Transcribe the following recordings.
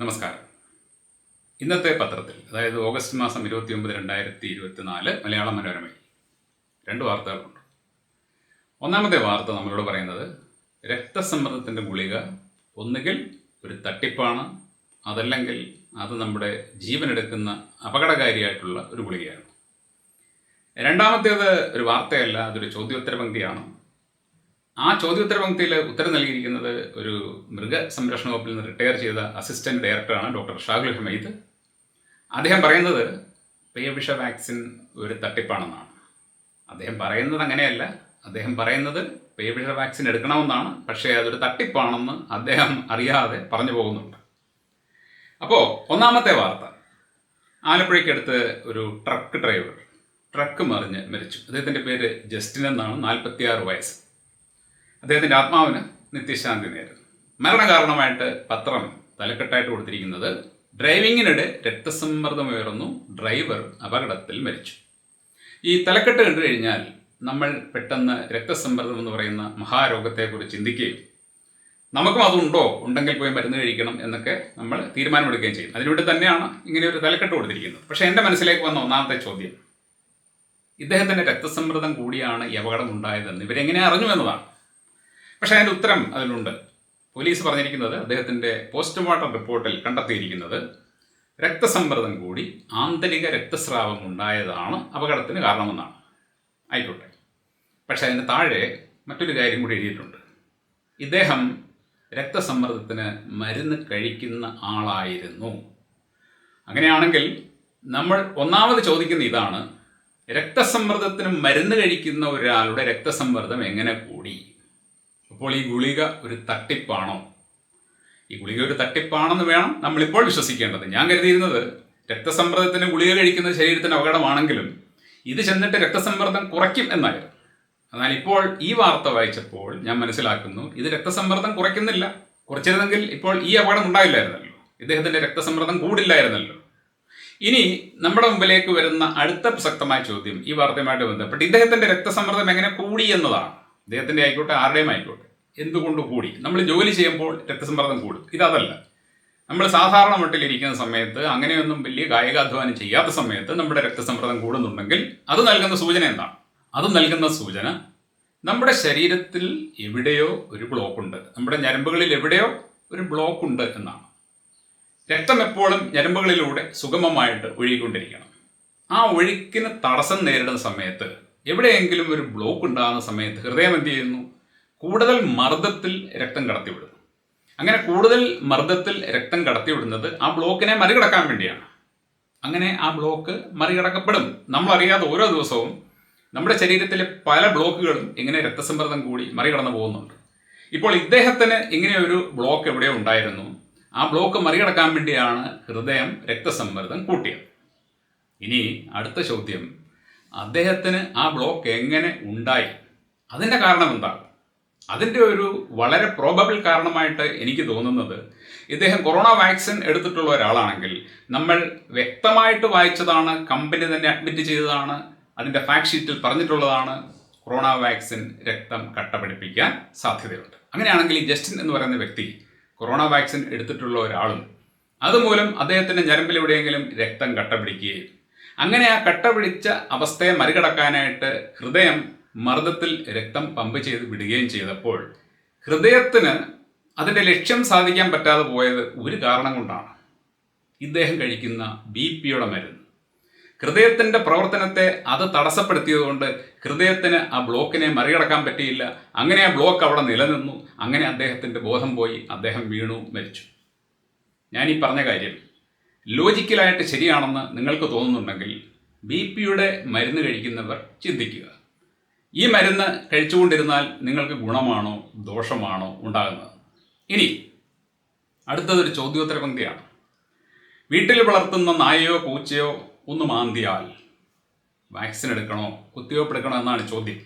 നമസ്കാരം. ഇന്നത്തെ പത്രത്തിൽ അതായത് ഓഗസ്റ്റ് മാസം ഇരുപത്തി ഒമ്പത് രണ്ടായിരത്തി ഇരുപത്തി നാല് മലയാള മനോരമയിൽ രണ്ട് വാർത്തകളുണ്ട്. ഒന്നാമത്തെ വാർത്ത നമ്മളോട് പറയുന്നത് രക്തസമ്മർദ്ദത്തിന്റെ ഗുളിക ഒന്നുകിൽ ഒരു തട്ടിപ്പാണ് അതല്ലെങ്കിൽ അത് നമ്മുടെ ജീവനെടുക്കുന്ന അപകടകാരിയായിട്ടുള്ള ഒരു ഗുളികയാണ്. രണ്ടാമത്തേത് ഒരു വാർത്തയല്ല അതൊരു ചോദ്യോത്തര പങ്ക്തിയാണ് ആ ചോദ്യോത്തര പങ്ക്തിയിൽ ഉത്തരം നൽകിയിരിക്കുന്നത് ഒരു മൃഗ സംരക്ഷണ വകുപ്പിൽ നിന്ന് റിട്ടയർ ചെയ്ത അസിസ്റ്റന്റ് ഡയറക്ടറാണ് ഡോക്ടർ ഷാഗുൽ ഹമീദ്. അദ്ദേഹം പറയുന്നത് പേവിഷ വാക്സിൻ ഒരു തട്ടിപ്പാണെന്നാണ്. അദ്ദേഹം പറയുന്നത് അങ്ങനെയല്ല. അദ്ദേഹം പറയുന്നത് പേവിഷ വാക്സിൻ എടുക്കണമെന്നാണ്. പക്ഷേ അതൊരു തട്ടിപ്പാണെന്ന് അദ്ദേഹം അറിയാതെ പറഞ്ഞു പോകുന്നുണ്ട്. അപ്പോൾ ഒന്നാമത്തെ വാർത്ത. ആലപ്പുഴയ്ക്കടുത്ത് ഒരു ട്രക്ക് ഡ്രൈവർ ട്രക്ക് മറിഞ്ഞ് മരിച്ചു. അദ്ദേഹത്തിന്റെ പേര് ജസ്റ്റിൻ എന്നാണ്. നാൽപ്പത്തിയാറ് വയസ്സ്. അദ്ദേഹത്തിന്റെ ആത്മാവിന് നിത്യശാന്തി നേരുന്നു. മരണകാരണമായിട്ട് പത്രം തലക്കെട്ടായിട്ട് കൊടുത്തിരിക്കുന്നത് ഡ്രൈവിങ്ങിനിടെ രക്തസമ്മർദ്ദമുയർന്നു ഡ്രൈവർ അപകടത്തിൽ മരിച്ചു. ഈ തലക്കെട്ട് കണ്ടു കഴിഞ്ഞാൽ നമ്മൾ പെട്ടെന്ന് രക്തസമ്മർദ്ദം എന്ന് പറയുന്ന മഹാരോഗത്തെക്കുറിച്ച് ചിന്തിക്കുകയും നമുക്കും അതുണ്ടോ? ഉണ്ടെങ്കിൽ പോയി മരുന്ന് കഴിക്കണം എന്നൊക്കെ നമ്മൾ തീരുമാനമെടുക്കുകയും ചെയ്യും. അതിനുവേണ്ടി തന്നെയാണ് ഇങ്ങനെ ഒരു തലക്കെട്ട് കൊടുത്തിരിക്കുന്നത്. പക്ഷേ എന്റെ മനസ്സിലേക്ക് വന്ന ഒന്നാമത്തെ ചോദ്യം ഇദ്ദേഹത്തിന്റെ രക്തസമ്മർദ്ദം കൂടിയാണ് ഈ അപകടം ഉണ്ടായതെന്ന് ഇവരെങ്ങനെ അറിഞ്ഞു എന്നതാണ്. പക്ഷേ അതിന്റെ ഉത്തരം അതിനുണ്ട് പോലീസ് പറഞ്ഞിരിക്കുന്നത് അദ്ദേഹത്തിന്റെ പോസ്റ്റ്മോർട്ടം റിപ്പോർട്ടിൽ കണ്ടെത്തിയിരിക്കുന്നത് രക്തസമ്മർദ്ദം കൂടി ആന്തരിക രക്തസ്രാവം ഉണ്ടായതാണ് അപകടത്തിന് കാരണമെന്നാണ്. ആയിക്കോട്ടെ. പക്ഷേ അതിന് താഴെ മറ്റൊരു കാര്യം കൂടി എഴുതിയിട്ടുണ്ട്. ഇദ്ദേഹം രക്തസമ്മർദ്ദത്തിന് മരുന്ന് കഴിക്കുന്ന ആളായിരുന്നു. അങ്ങനെയാണെങ്കിൽ നമ്മൾ ഒന്നാമത് ചോദിക്കുന്ന ഇതാണ് രക്തസമ്മർദ്ദത്തിന് മരുന്ന് കഴിക്കുന്ന ഒരാളുടെ രക്തസമ്മർദ്ദം എങ്ങനെ കൂടി? അപ്പോൾ ഈ ഗുളിക ഒരു തട്ടിപ്പാണോ? ഈ ഗുളിക ഒരു തട്ടിപ്പാണെന്ന് വേണം നമ്മളിപ്പോൾ വിശ്വസിക്കേണ്ടത്. ഞാൻ കരുതിയിരുന്നത് രക്തസമ്മർദ്ദത്തിന് ഗുളിക കഴിക്കുന്നത് ശരീരത്തിന് അപകടമാണെങ്കിലും ഇത് ചെന്നിട്ട് രക്തസമ്മർദ്ദം കുറയ്ക്കും എന്നായിരുന്നു. എന്നാൽ ഇപ്പോൾ ഈ വാർത്ത വായിച്ചപ്പോൾ ഞാൻ മനസ്സിലാക്കുന്നു ഇത് രക്തസമ്മർദ്ദം കുറയ്ക്കുന്നില്ല. കുറച്ചിരുന്നെങ്കിൽ ഇപ്പോൾ ഈ അപകടം ഉണ്ടായില്ലായിരുന്നല്ലോ. ഇദ്ദേഹത്തിന്റെ രക്തസമ്മർദ്ദം കൂടില്ലായിരുന്നല്ലോ. ഇനി നമ്മുടെ മുമ്പിലേക്ക് വരുന്ന അടുത്ത പ്രസക്തമായ ചോദ്യം ഈ വാർത്തയുമായിട്ട് ബന്ധപ്പെട്ട് ഇദ്ദേഹത്തിന്റെ രക്തസമ്മർദ്ദം എങ്ങനെ കൂടി എന്നതാണ്. ഇദ്ദേഹത്തിന്റെ ആയിക്കോട്ടെ ആരുടെയും ആയിക്കോട്ടെ. എന്തുകൊണ്ട് കൂടി? നമ്മൾ ജോലി ചെയ്യുമ്പോൾ രക്തസമ്മർദ്ദം കൂടും. ഇതല്ല നമ്മൾ സാധാരണ മട്ടിലിരിക്കുന്ന സമയത്ത് അങ്ങനെയൊന്നും വലിയ കായികാധ്വാനം ചെയ്യാത്ത സമയത്ത് നമ്മുടെ രക്തസമ്മർദ്ദം കൂടുന്നുണ്ടെങ്കിൽ അത് നൽകുന്ന സൂചന എന്താണ്? അത് നൽകുന്ന സൂചന നമ്മുടെ ശരീരത്തിൽ എവിടെയോ ഒരു ബ്ലോക്ക് ഉണ്ട്. നമ്മുടെ ഞരമ്പുകളിൽ എവിടെയോ ഒരു ബ്ലോക്ക് ഉണ്ട് എന്നാണ്. രക്തം എപ്പോഴും ഞരമ്പുകളിലൂടെ സുഗമമായിട്ട് ഒഴുകിക്കൊണ്ടിരിക്കണം. ആ ഒഴുക്കിന് തടസ്സം നേരിടുന്ന സമയത്ത് എവിടെയെങ്കിലും ഒരു ബ്ലോക്ക് ഉണ്ടാകുന്ന സമയത്ത് ഹൃദയം എന്ത് ചെയ്യുന്നു? കൂടുതൽ മർദ്ദത്തിൽ രക്തം കടത്തിവിടുന്നു. അങ്ങനെ കൂടുതൽ മർദ്ദത്തിൽ രക്തം കടത്തിവിടുന്നത് ആ ബ്ലോക്കിനെ മറികടക്കാൻ വേണ്ടിയാണ്. അങ്ങനെ ആ ബ്ലോക്ക് മറികടക്കപ്പെടും. നമ്മൾ അറിയാതെ ഓരോ ദിവസവും നമ്മുടെ ശരീരത്തിലെ പല ബ്ലോക്കുകളും ഇങ്ങനെ രക്തസമ്മർദ്ദം കൂടി മറികടന്നു പോകുന്നുണ്ട്. ഇപ്പോൾ ഇദ്ദേഹത്തിന് ഇങ്ങനെ ഒരു ബ്ലോക്ക് എവിടെയോ ഉണ്ടായിരുന്നു? ആ ബ്ലോക്ക് മറികടക്കാൻ വേണ്ടിയാണ് ഹൃദയം രക്തസമ്മർദ്ദം കൂട്ടിയത്. ഇനി അടുത്ത ചോദ്യം. അദ്ദേഹത്തിന് ആ ബ്ലോക്ക് എങ്ങനെ ഉണ്ടായി? അതിന്റെ കാരണം എന്താ? അതിന്റെ ഒരു വളരെ പ്രോബബിൾ കാരണമായിട്ട് എനിക്ക് തോന്നുന്നത് ഇദ്ദേഹം കൊറോണ വാക്സിൻ എടുത്തിട്ടുള്ള ഒരാളാണെങ്കിൽ നമ്മൾ വ്യക്തമായിട്ട് വായിച്ചതാണ് കമ്പനി തന്നെ അഡ്മിറ്റ് ചെയ്തതാണ് അതിന്റെ ഫാക്ട് ഷീറ്റിൽ പറഞ്ഞിട്ടുള്ളതാണ് കൊറോണ വാക്സിൻ രക്തം കട്ടപിടിപ്പിക്കാൻ സാധ്യതയുണ്ട്. അങ്ങനെയാണെങ്കിൽ ഈ ജസ്റ്റിൻ എന്ന് പറയുന്ന വ്യക്തി കൊറോണ വാക്സിൻ എടുത്തിട്ടുള്ള ഒരാളും അതുമൂലം അദ്ദേഹത്തിന്റെ ഞരമ്പിലെവിടെയെങ്കിലും രക്തം കട്ടപിടിക്കുകയും അങ്ങനെ ആ കട്ട പിടിച്ച അവസ്ഥയെ മറികടക്കാനായിട്ട് ഹൃദയം മർദ്ദത്തിൽ രക്തം പമ്പ് ചെയ്ത് വിടുകയും ചെയ്തപ്പോൾ ഹൃദയത്തിന് അതിന്റെ ലക്ഷ്യം സാധിക്കാൻ പറ്റാതെ പോയത് ഒരു കാരണം കൊണ്ടാണ്. ഇദ്ദേഹം കഴിക്കുന്ന ബി പിയുടെ മരുന്ന്. ഹൃദയത്തിന്റെ പ്രവർത്തനത്തെ അത് തടസ്സപ്പെടുത്തിയതുകൊണ്ട് ഹൃദയത്തിന് ആ ബ്ലോക്കിനെ മറികടക്കാൻ പറ്റിയില്ല. അങ്ങനെ ആ ബ്ലോക്ക് അവിടെ നിലനിന്നു. അങ്ങനെ അദ്ദേഹത്തിന്റെ ബോധം പോയി. അദ്ദേഹം വീണു മരിച്ചു. ഞാൻ ഈ പറഞ്ഞ കാര്യം ലോജിക്കലായിട്ട് ശരിയാണെന്ന് നിങ്ങൾക്ക് തോന്നുന്നുണ്ടെങ്കിൽ ബി പിയുടെ മരുന്ന് കഴിക്കുന്നവർ ചിന്തിക്കുക. ഈ മരുന്ന് കഴിച്ചുകൊണ്ടിരുന്നാൽ നിങ്ങൾക്ക് ഗുണമാണോ ദോഷമാണോ ഉണ്ടാകുന്നത്? ഇനി അടുത്തതൊരു ചോദ്യോത്തര പങ്ക്തിയാണ് വീട്ടിൽ വളർത്തുന്ന നായയോ പൂച്ചയോ ഒന്ന് മാന്തിയാൽ വാക്സിൻ എടുക്കണോ കുത്തിവയ്പ്പ് എടുക്കണോ എന്നാണ് ചോദ്യം.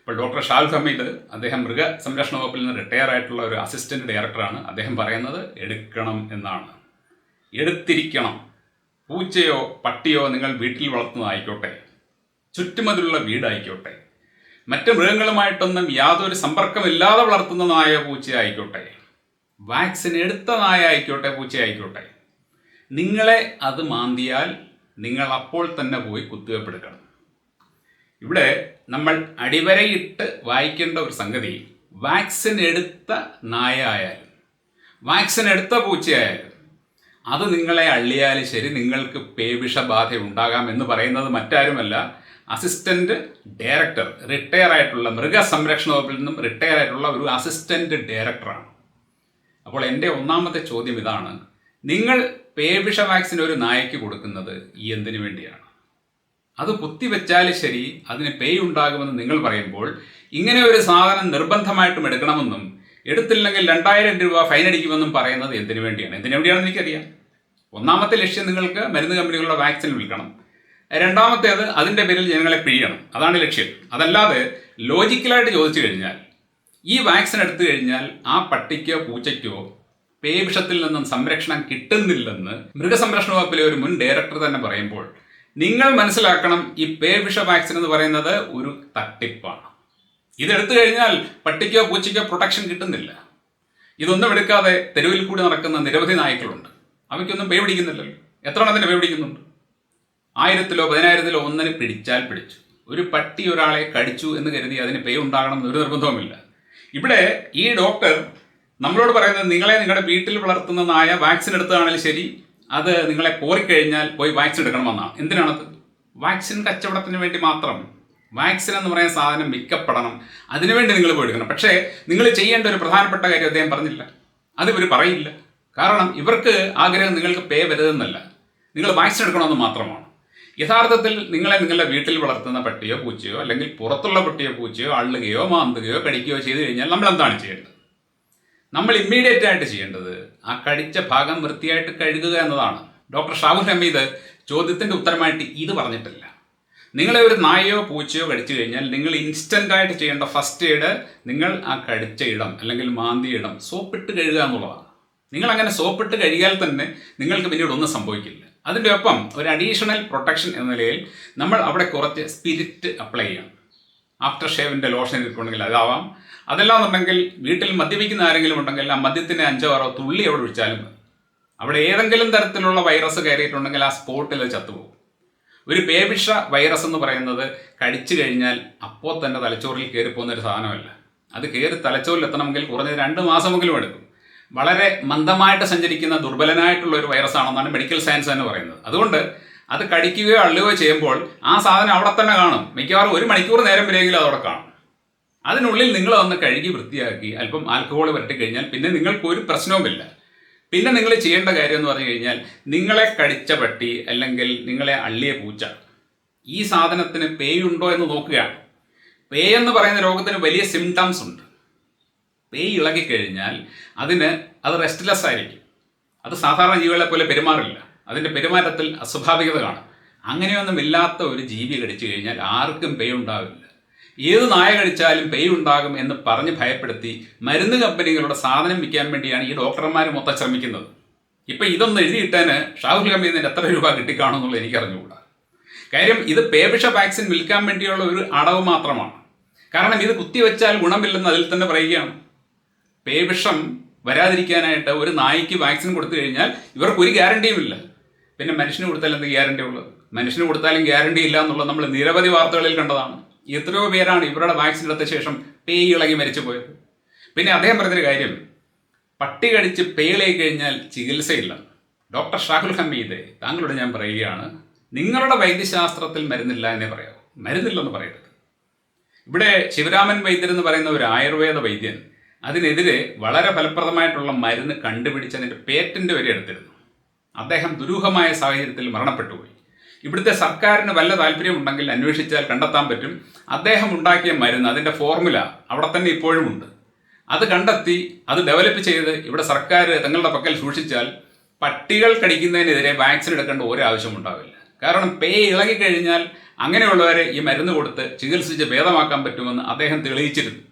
അപ്പോൾ ഡോക്ടർ ഷാൽ ഹമീദ് അദ്ദേഹം മൃഗ സംരക്ഷണ വകുപ്പിൽ നിന്ന് റിട്ടയർ ആയിട്ടുള്ള ഒരു അസിസ്റ്റന്റ് ഡയറക്ടറാണ് അദ്ദേഹം പറയുന്നത് എടുക്കണം എന്നാണ്. എടുത്തിരിക്കണം. പൂച്ചയോ പട്ടിയോ നിങ്ങൾ വീട്ടിൽ വളർത്തുന്നതായിക്കോട്ടെ. ചുറ്റുമതിലുള്ള വീടായിക്കോട്ടെ. മറ്റ് മൃഗങ്ങളുമായിട്ടൊന്നും യാതൊരു സമ്പർക്കമില്ലാതെ വളർത്തുന്ന നായ പൂച്ച ആയിക്കോട്ടെ വാക്സിൻ എടുത്ത നായ ആയിക്കോട്ടെ പൂച്ച ആയിക്കോട്ടെ നിങ്ങളെ അത് മാന്തിയാൽ നിങ്ങൾ അപ്പോൾ തന്നെ പോയി കുത്തിവെപ്പെടുക്കണം. ഇവിടെ നമ്മൾ അടിവരയിട്ട് വായിക്കേണ്ട ഒരു സംഗതി വാക്സിൻ എടുത്ത നായ ആയാലും വാക്സിൻ എടുത്ത പൂച്ചയായാലും അത് നിങ്ങളെ അള്ളിയാലും ശരി നിങ്ങൾക്ക് പേവിഷബാധ ഉണ്ടാകാം എന്ന് പറയുന്നത് മറ്റാരുമല്ല. അസിസ്റ്റന്റ് ഡയറക്ടർ റിട്ടയർ ആയിട്ടുള്ള മൃഗസംരക്ഷണ വകുപ്പിൽ നിന്നും റിട്ടയർ ആയിട്ടുള്ള ഒരു അസിസ്റ്റന്റ് ഡയറക്ടറാണ്. അപ്പോൾ എന്റെ ഒന്നാമത്തെ ചോദ്യം ഇതാണ് നിങ്ങൾ പേവിഷ വാക്സിൻ ഒരു നായയ്ക്ക് കൊടുക്കുന്നത് എന്തിനു വേണ്ടിയാണ്? അത് കുത്തിവെച്ചാൽ ശരി അതിന് പേ ഉണ്ടാകുമെന്ന് നിങ്ങൾ പറയുമ്പോൾ ഇങ്ങനെ ഒരു സാധനം നിർബന്ധമായിട്ടും എടുക്കണമെന്നും എടുത്തില്ലെങ്കിൽ രണ്ടായിരം രൂപ ഫൈൻ അടിക്കുമെന്നും പറയുന്നത് എന്തിനു വേണ്ടിയാണ്? എന്തിനു വേണ്ടിയാണെന്ന് എനിക്കറിയാം. ഒന്നാമത്തെ ലക്ഷ്യം നിങ്ങൾക്ക് മരുന്ന് കമ്പനികളുടെ വാക്സിൻ വിൽക്കണം. രണ്ടാമത്തേത് അതിന്റെ പേരിൽ ജനങ്ങളെ പിഴിയണം. അതാണ് ലക്ഷ്യം. അതല്ലാതെ ലോജിക്കലായിട്ട് ചോദിച്ചു കഴിഞ്ഞാൽ ഈ വാക്സിൻ എടുത്തു കഴിഞ്ഞാൽ ആ പട്ടിക്കോ പൂച്ചയ്ക്കോ പേവിഷത്തിൽ നിന്നും സംരക്ഷണം കിട്ടുന്നില്ലെന്ന് മൃഗസംരക്ഷണ വകുപ്പിലെ ഒരു മുൻ ഡയറക്ടർ തന്നെ പറയുമ്പോൾ നിങ്ങൾ മനസ്സിലാക്കണം ഈ പേവിഷ വാക്സിൻ എന്ന് പറയുന്നത് ഒരു തട്ടിപ്പാണ്. ഇതെടുത്തു കഴിഞ്ഞാൽ പട്ടിക്കോ പൂച്ചയ്ക്കോ പ്രൊട്ടക്ഷൻ കിട്ടുന്നില്ല. ഇതൊന്നും എടുക്കാതെ തെരുവിൽ കൂടി നടക്കുന്ന നിരവധി നായ്ക്കളുണ്ട്. അവയ്ക്കൊന്നും പേ പിടിക്കുന്നില്ലല്ലോ. എത്ര എണ്ണത്തിന് പേ പിടിക്കുന്നുണ്ട്? ആയിരത്തിലോ പതിനായിരത്തിലോ ഒന്നിന് പിടിച്ചാൽ പിടിച്ചു. ഒരു പട്ടി ഒരാളെ കടിച്ചു എന്ന് കരുതി അതിന് പേ ഉണ്ടാകണം എന്നൊരു നിർബന്ധവുമില്ല. ഇവിടെ ഈ ഡോക്ടർ നമ്മളോട് പറയുന്നത് നിങ്ങളെ നിങ്ങളുടെ വീട്ടിൽ വളർത്തുന്ന നായ വാക്സിൻ എടുത്തതാണെങ്കിൽ ശരി അത് നിങ്ങളെ കോറിക്കഴിഞ്ഞാൽ പോയി വാക്സിൻ എടുക്കണമെന്നാണ്. എന്തിനാണത് വാക്സിൻ കച്ചവടത്തിന് വേണ്ടി മാത്രം. വാക്സിൻ എന്ന് പറയുന്ന സാധനം വിൽക്കപ്പെടണം. അതിനുവേണ്ടി നിങ്ങൾ പോയി എടുക്കണം. പക്ഷേ നിങ്ങൾ ചെയ്യേണ്ട ഒരു പ്രധാനപ്പെട്ട കാര്യം അദ്ദേഹം പറഞ്ഞില്ല. അത് ഇവർ പറയില്ല. കാരണം ഇവർക്ക് ആഗ്രഹം നിങ്ങൾക്ക് പേ വരുതെന്നല്ല. നിങ്ങൾ വാക്സിൻ എടുക്കണമെന്ന് മാത്രമാണ്. യഥാർത്ഥത്തിൽ നിങ്ങളെ നിങ്ങളുടെ വീട്ടിൽ വളർത്തുന്ന പട്ടിയോ പൂച്ചയോ അല്ലെങ്കിൽ പുറത്തുള്ള പട്ടിയോ പൂച്ചയോ അള്ളുകയോ മാന്തുകയോ കടിക്കുകയോ ചെയ്തു കഴിഞ്ഞാൽ നമ്മൾ എന്താണ് ചെയ്യേണ്ടത്? നമ്മൾ ഇമ്മീഡിയറ്റ് ആയിട്ട് ചെയ്യേണ്ടത് ആ കടിച്ച ഭാഗം വൃത്തിയായിട്ട് കഴുകുക എന്നതാണ്. ഡോക്ടർ ഷാഹുൽ ഹമീദ് ചോദ്യത്തിന്റെ ഉത്തരമായിട്ട് ഇത് പറഞ്ഞിട്ടില്ല. നിങ്ങളെ ഒരു നായയോ പൂച്ചയോ കടിച്ചു കഴിഞ്ഞാൽ നിങ്ങൾ ഇൻസ്റ്റന്റ് ആയിട്ട് ചെയ്യേണ്ട ഫസ്റ്റ് എയ്ഡ് നിങ്ങൾ ആ കടിച്ച ഇടം അല്ലെങ്കിൽ മാന്തിയ ഇടം സോപ്പിട്ട് കഴുകുക എന്നുള്ളതാണ്. നിങ്ങൾ അങ്ങനെ സോപ്പിട്ട് കഴിയാൽ തന്നെ നിങ്ങൾക്ക് പിന്നീട് ഒന്നും സംഭവിക്കില്ല. അതിന്റെ ഒപ്പം ഒരു അഡീഷണൽ പ്രൊട്ടക്ഷൻ എന്ന നിലയിൽ നമ്മൾ അവിടെ കുറച്ച് സ്പിരിറ്റ് അപ്ലൈ ചെയ്യണം. ആഫ്റ്റർ ഷേവിന്റെ ലോഷൻ എടുക്കുകയാണെങ്കിൽ അതാവാം. അതെല്ലാം ഉണ്ടെങ്കിൽ വീട്ടിൽ മദ്യപിക്കുന്ന ആരെങ്കിലും ഉണ്ടെങ്കിൽ ആ മദ്യത്തിന് അഞ്ചോ ആറോ തുള്ളി അവിടെ ഒഴിച്ചാലും അവിടെ ഏതെങ്കിലും തരത്തിലുള്ള വൈറസ് കയറിയിട്ടുണ്ടെങ്കിൽ ആ സ്പോട്ടിൽ ചത്തുപോകും. ഒരു പേവിഷ വൈറസ് എന്ന് പറയുന്നത് കടിച്ചു കഴിഞ്ഞാൽ അപ്പോൾ തന്നെ തലച്ചോറിൽ കയറിപ്പോകുന്ന ഒരു സാധനമല്ല. അത് കയറി തലച്ചോറിൽ എത്തണമെങ്കിൽ കുറഞ്ഞത് രണ്ട് മാസമെങ്കിലും എടുക്കും. വളരെ മന്ദമായിട്ട് സഞ്ചരിക്കുന്ന ദുർബലനായിട്ടുള്ള ഒരു വൈറസ് ആണെന്നാണ് മെഡിക്കൽ സയൻസ് എന്ന് പറയുന്നത്. അതുകൊണ്ട് അത് കടിക്കുകയോ അള്ളുകയോ ചെയ്യുമ്പോൾ ആ സാധനം അവിടെ തന്നെ കാണും. മിക്കവാറും ഒരു മണിക്കൂർ നേരം വരെയെങ്കിലും അതവിടെ കാണും. അതിനുള്ളിൽ നിങ്ങൾ ഒന്ന് കഴുകി വൃത്തിയാക്കി അല്പം ആൽക്കഹോൾ വരട്ടി കഴിഞ്ഞാൽ പിന്നെ നിങ്ങൾക്ക് ഒരു പ്രശ്നവുമില്ല. പിന്നെ നിങ്ങൾ ചെയ്യേണ്ട കാര്യം എന്ന് പറഞ്ഞു കഴിഞ്ഞാൽ നിങ്ങളെ കടിച്ച പട്ടി അല്ലെങ്കിൽ നിങ്ങളെ അള്ളിയ പൂച്ച ഈ സാധനത്തിന് പേയുണ്ടോ എന്ന് നോക്കുകയാണ്. പേ എന്ന് പറയുന്ന രോഗത്തിന് വലിയ സിംറ്റംസ് ഉണ്ട്. പേ ഇളകിക്കഴിഞ്ഞാൽ അതിന് അത് റെസ്റ്റ്ലെസ് ആയിരിക്കും. അത് സാധാരണ ജീവികളെ പോലെ പെരുമാറില്ല. അതിന്റെ പെരുമാറ്റത്തിൽ അസ്വാഭാവികത കാണും. അങ്ങനെയൊന്നും ഇല്ലാത്ത ഒരു ജീവി കടിച്ചു കഴിഞ്ഞാൽ ആർക്കും പേ ഉണ്ടാവില്ല. ഏത് നായ കടിച്ചാലും പേ ഉണ്ടാകും എന്ന് പറഞ്ഞ് ഭയപ്പെടുത്തി മരുന്ന് കമ്പനികളുടെ സാധനം വിൽക്കാൻ വേണ്ടിയാണ് ഈ ഡോക്ടർമാർ മൊത്തം ശ്രമിക്കുന്നത്. ഇപ്പം ഇതൊന്ന് എഴുതിയിട്ടാന് ഷാഹുൽ ഹമീദിന് എത്ര രൂപ കിട്ടിക്കാണെന്നുള്ളത് എനിക്ക് അറിഞ്ഞുകൂടാ കാര്യം ഇത് പേവിഷ വാക്സിൻ വിൽക്കാൻ വേണ്ടിയുള്ള ഒരു അടവ് മാത്രമാണ്. കാരണം ഇത് കുത്തിവെച്ചാൽ ഗുണമില്ലെന്ന് അതിൽ തന്നെ പറയുകയാണ്. പേവിഷം വരാതിരിക്കാനായിട്ട് ഒരു നായ്ക്ക് വാക്സിൻ കൊടുത്തു കഴിഞ്ഞാൽ ഇവർക്ക് ഒരു ഗ്യാരണ്ടിയും ഇല്ല. പിന്നെ മനുഷ്യന് കൊടുത്താൽ എന്ത് ഗ്യാരണ്ടി ഉള്ളത്? മനുഷ്യന് കൊടുത്താലും ഗ്യാരണ്ടി ഇല്ല എന്നുള്ളത് നമ്മൾ നിരവധി വാർത്തകളിൽ കണ്ടതാണ്. എത്രയോ പേരാണ് ഇവരുടെ വാക്സിൻ എടുത്ത ശേഷം പേ ഇളകി മരിച്ചു പോയത്. പിന്നെ അദ്ദേഹം പറഞ്ഞൊരു കാര്യം പട്ടി കടിച്ച് പേളയി കഴിഞ്ഞാൽ ചികിത്സയില്ല. ഡോക്ടർ ഷാഹുൽ ഹമീദ് താങ്കളോട് ഞാൻ പറയുകയാണ് നിങ്ങളുടെ വൈദ്യശാസ്ത്രത്തിൽ മരുന്നില്ല എന്നേ പറയാം മരുന്നില്ലെന്ന് പറയരുത്. ഇവിടെ ശിവരാമൻ വൈദ്യർ എന്ന് പറയുന്ന ഒരു ആയുർവേദ വൈദ്യൻ അതിനെതിരെ വളരെ ഫലപ്രദമായിട്ടുള്ള മരുന്ന് കണ്ടുപിടിച്ചതിന്റെ പേറ്റന്റ് വരെ എടുത്തിരുന്നു. അദ്ദേഹം ദുരൂഹമായ സാഹചര്യത്തിൽ മരണപ്പെട്ടുപോയി. ഇവിടുത്തെ സർക്കാരിന് വല്ല താല്പര്യമുണ്ടെങ്കിൽ അന്വേഷിച്ചാൽ കണ്ടെത്താൻ പറ്റും. അദ്ദേഹം ഉണ്ടാക്കിയ മരുന്ന് അതിന്റെ ഫോർമുല അവിടെ തന്നെ ഇപ്പോഴും ഉണ്ട്. അത് കണ്ടെത്തി അത് ഡെവലപ്പ് ചെയ്ത് ഇവിടെ സർക്കാർ തങ്ങളുടെ പക്കൽ സൂക്ഷിച്ചാൽ പട്ടികൾ കടിക്കുന്നതിനെതിരെ വാക്സിൻ എടുക്കേണ്ട ഒരു ആവശ്യം ഉണ്ടാവില്ല. കാരണം പേ ഇളകിക്കഴിഞ്ഞാൽ അങ്ങനെയുള്ളവരെ ഈ മരുന്ന് കൊടുത്ത് ചികിത്സിച്ച് ഭേദമാക്കാൻ പറ്റുമെന്ന് അദ്ദേഹം തെളിയിച്ചിരുന്നു.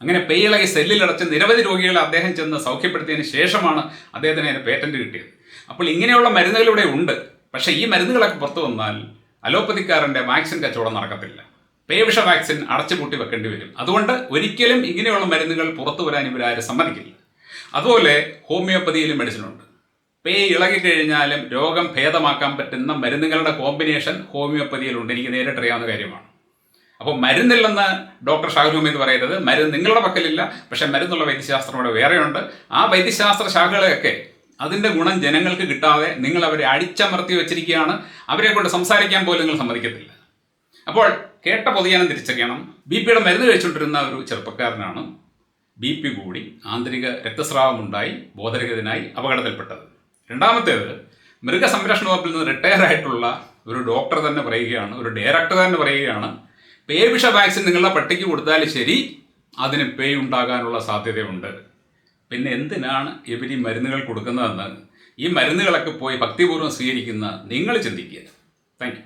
അങ്ങനെ പെയ്യിളകി സെല്ലിലടച്ച് നിരവധി രോഗികളെ അദ്ദേഹം ചെന്ന് സൗഖ്യപ്പെടുത്തിയതിന് ശേഷമാണ് അദ്ദേഹത്തിന് അതിന് പേറ്റന്റ് കിട്ടിയത്. അപ്പോൾ ഇങ്ങനെയുള്ള മരുന്നുകൾ ഇവിടെ ഉണ്ട്. പക്ഷേ ഈ മരുന്നുകളൊക്കെ പുറത്തു വന്നാൽ അലോപ്പതിക്കാരന്റെ വാക്സിൻ കച്ചവടം നടക്കത്തില്ല. പേവിഷ വാക്സിൻ അടച്ചുപൂട്ടി വെക്കേണ്ടി വരും. അതുകൊണ്ട് ഒരിക്കലും ഇങ്ങനെയുള്ള മരുന്നുകൾ പുറത്തു വരാൻ ഇവരാരും സമ്മതിക്കില്ല. അതുപോലെ ഹോമിയോപ്പതിയിലും മെഡിസിനുണ്ട്. പേ ഇളകി കഴിഞ്ഞാലും രോഗം ഭേദമാക്കാൻ പറ്റുന്ന മരുന്നുകളുടെ കോമ്പിനേഷൻ ഹോമിയോപ്പതിയിലുണ്ട്. എനിക്ക് നേരിട്ടറിയാവുന്ന കാര്യമാണ്. അപ്പോൾ മരുന്നില്ലെന്ന് ഡോക്ടർ ഷാഹുൽ എന്ന് പറയരുത് മരുന്ന് നിങ്ങളുടെ പക്കലില്ല പക്ഷേ മരുന്നുള്ള വൈദ്യശാസ്ത്രം ഇവിടെ വേറെയുണ്ട്. ആ വൈദ്യശാസ്ത്ര ശാഖകളെയൊക്കെ അതിന്റെ ഗുണം ജനങ്ങൾക്ക് കിട്ടാതെ നിങ്ങൾ അവരെ അടിച്ചമർത്തി വെച്ചിരിക്കുകയാണ്. അവരെ കൊണ്ട് സംസാരിക്കാൻ പോലും നിങ്ങൾ സമ്മതിക്കത്തില്ല. അപ്പോൾ കേട്ട പൊതുജനം തിരിച്ചറിയണം. ബി പിയുടെ മരുന്ന് കഴിച്ചുകൊണ്ടിരുന്ന ഒരു ചെറുപ്പക്കാരനാണ്. ബി പി കൂടി ആന്തരിക രക്തസ്രാവമുണ്ടായി ബോധരഹിതനായി അപകടത്തിൽപ്പെട്ടത്. രണ്ടാമത്തേത് മൃഗസംരക്ഷണ വകുപ്പിൽ നിന്ന് റിട്ടയർ ആയിട്ടുള്ള ഒരു ഡോക്ടർ തന്നെ പറയുകയാണ് ഒരു ഡയറക്ടർ തന്നെ പറയുകയാണ്. പേവിഷ വാക്സിൻ നിങ്ങളുടെ പട്ടിക്ക് കൊടുത്താൽ ശരി അതിന് പേ ഉണ്ടാകാനുള്ള സാധ്യതയുണ്ട്. പിന്നെ എന്തിനാണ് ഇവർ ഈ മരുന്നുകൾ കൊടുക്കുന്നതെന്ന്? ഈ മരുന്നുകളൊക്കെ പോയി ഭക്തിപൂർവം സ്വീകരിക്കുന്ന നിങ്ങൾ ചിന്തിക്കുക. താങ്ക്